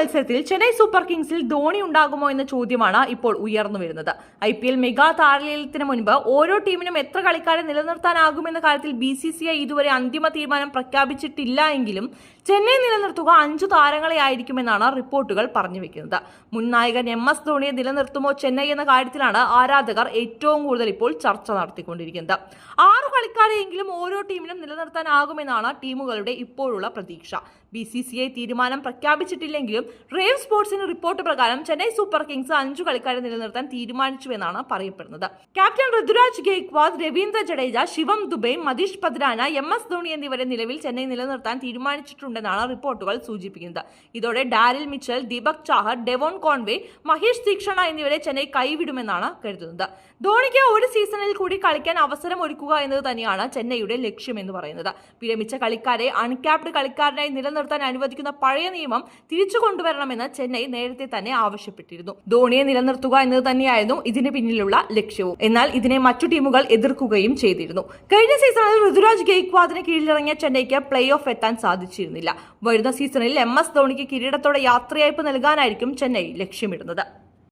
മത്സരത്തിൽ ചെന്നൈ സൂപ്പർ കിങ്സിൽ ധോണി ഉണ്ടാകുമോ എന്ന ചോദ്യമാണ് ഇപ്പോൾ ഉയർന്നു വരുന്നത്. ഐ പി എൽ മെഗാ താരലേലത്തിന് മുൻപ് ഓരോ ടീമിനും എത്ര കളിക്കാരെ നിലനിർത്താനാകുമെന്ന കാര്യത്തിൽ ബി സി സി ഐ ഇതുവരെ അന്തിമ തീരുമാനം പ്രഖ്യാപിച്ചിട്ടില്ല എങ്കിലും ചെന്നൈ നിലനിർത്തുക അഞ്ചു താരങ്ങളെ ആയിരിക്കുമെന്നാണ് റിപ്പോർട്ടുകൾ പറഞ്ഞു വെക്കുന്നത്. മുൻ നായകൻ എം എസ് ധോണിയെ നിലനിർത്തുമോ ചെന്നൈ എന്ന കാര്യത്തിലാണ് ആരാധകർ ഏറ്റവും കൂടുതൽ ഇപ്പോൾ ചർച്ച നടത്തിക്കൊണ്ടിരിക്കുന്നത്. ആറ് കളിക്കാരെയെങ്കിലും ഓരോ ടീമിനും നിലനിർത്താനാകുമെന്നാണ് ടീമുകളുടെ ഇപ്പോഴുള്ള പ്രതീക്ഷ. ബി സി സി ഐ തീരുമാനം പ്രഖ്യാപിച്ചിട്ടില്ലെങ്കിലും റേവ് സ്പോർട്സിന് റിപ്പോർട്ട് പ്രകാരം ചെന്നൈ സൂപ്പർ കിങ്സ് അഞ്ചു കളിക്കാരെ നിലനിർത്താൻ തീരുമാനിച്ചുവെന്നാണ് പറയപ്പെടുന്നത്. Captain Ruturaj Gaikwad Ravindra Jadeja Shivam Dube Matheesha Pathirana M S Dhoni എന്നിവരെ നിലവിൽ ചെന്നൈ നിലനിർത്താൻ തീരുമാനിച്ചിട്ടുണ്ടെന്നാണ് റിപ്പോർട്ടുകൾ സൂചിപ്പിക്കുന്നത്. ഇതോടെ Daryl Mitchell Deepak Chahar Devon Conway Maheesh Theekshana എന്നിവരെ ചെന്നൈ കൈവിടുമെന്നാണ് കരുതുന്നത്. ധോണിക്ക് ഒരു സീസണിൽ കൂടി കളിക്കാൻ അവസരം ഒരുക്കുക എന്നത് തന്നെയാണ് ചെന്നൈയുടെ ലക്ഷ്യമെന്ന് പറയുന്നത്. വിരമിച്ച കളിക്കാരെ അൺക്യാപ്ഡ് കളിക്കാരനായി നിലനിർത്താൻ അനുവദിക്കുന്ന പഴയ നിയമം തിരിച്ചു കൊണ്ടുവരണമെന്ന് ചെന്നൈ നേരത്തെ തന്നെ ആവശ്യപ്പെട്ടിരുന്നു. ധോണിയെ നിലനിർത്തുക എന്നത് തന്നെയായിരുന്നു ഇതിന് പിന്നിലുള്ള ലക്ഷ്യവും. എന്നാൽ ഇതിനെ മറ്റു ടീമുകൾ എതിർക്കുകയും ചെയ്തിരുന്നു. കഴിഞ്ഞ സീസണിൽ ഋതുരാജ് ഗെയ്ക്വാദിന് കീഴിലിറങ്ങിയ ചെന്നൈക്ക് പ്ലേ ഓഫ് എത്താൻ സാധിച്ചിരുന്നില്ല. വരുന്ന സീസണിൽ എം എസ് ധോണിക്ക് കിരീടത്തോടെ യാത്രയയപ്പ് നൽകാനായിരിക്കും ചെന്നൈ ലക്ഷ്യമിടുന്നത്.